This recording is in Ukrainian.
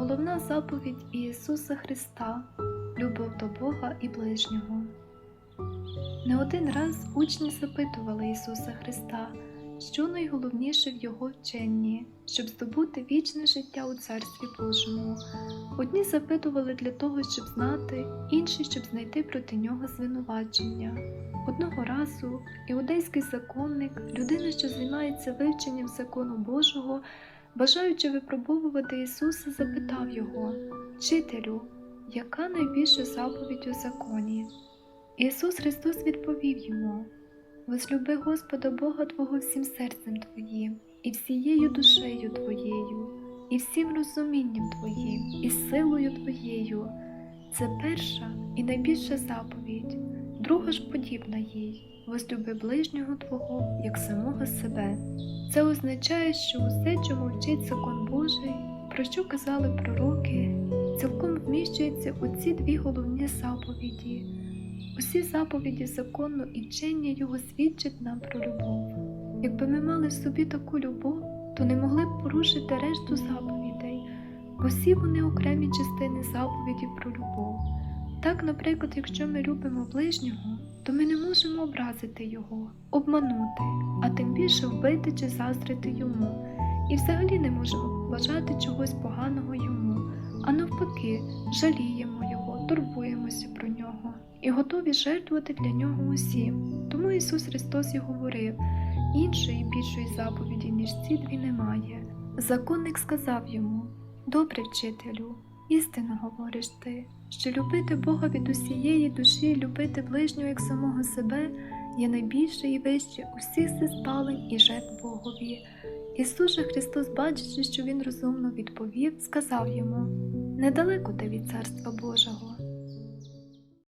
головна заповідь Ісуса Христа любов до Бога і ближнього. Не один раз учні запитували Ісуса Христа, що найголовніше в Його вченні, щоб здобути вічне життя у Царстві Божому. Одні запитували для того, щоб знати, інші, щоб знайти проти нього звинувачення. Одного разу іудейський законник, людина, що займається вивченням закону Божого, бажаючи випробовувати Ісуса, запитав його, Вчителю, яка найбільша заповідь у законі? Ісус Христос відповів йому: Возлюби Господа Бога Твого всім серцем Твоїм, і всією душею Твоєю, і всім розумінням Твоїм, і силою Твоєю. Це перша і найбільша заповідь, друга ж подібна їй возлюби ближнього Твого як самого себе. Це означає, що усе, чому вчить закон Божий, про що казали пророки, цілком вміщується у ці дві головні заповіді. Усі заповіді закону і вчення його свідчать нам про любов. Якби ми мали в собі таку любов, то не могли б порушити решту заповідей, бо всі вони окремі частини заповіді про любов. Так, наприклад, якщо ми любимо ближнього, то ми не можемо образити його, обманути, а тим більше вбити чи заздрити йому, і взагалі не можемо бажати чогось поганого йому, а навпаки, жаліємо його, турбуємося про нього і готові жертвувати для нього усім. Тому Ісус Христос і говорив: іншої більшої заповіді, ніж ці дві немає. Законник сказав йому: Добре, вчителю, істинно говориш ти, що любити Бога від усієї душі, любити ближнього як самого себе є найбільше і вище усіх спалень і жертв Богові. Ісус же Христос, бачачи, що він розумно відповів, сказав йому: Недалеко ти від Царства Божого.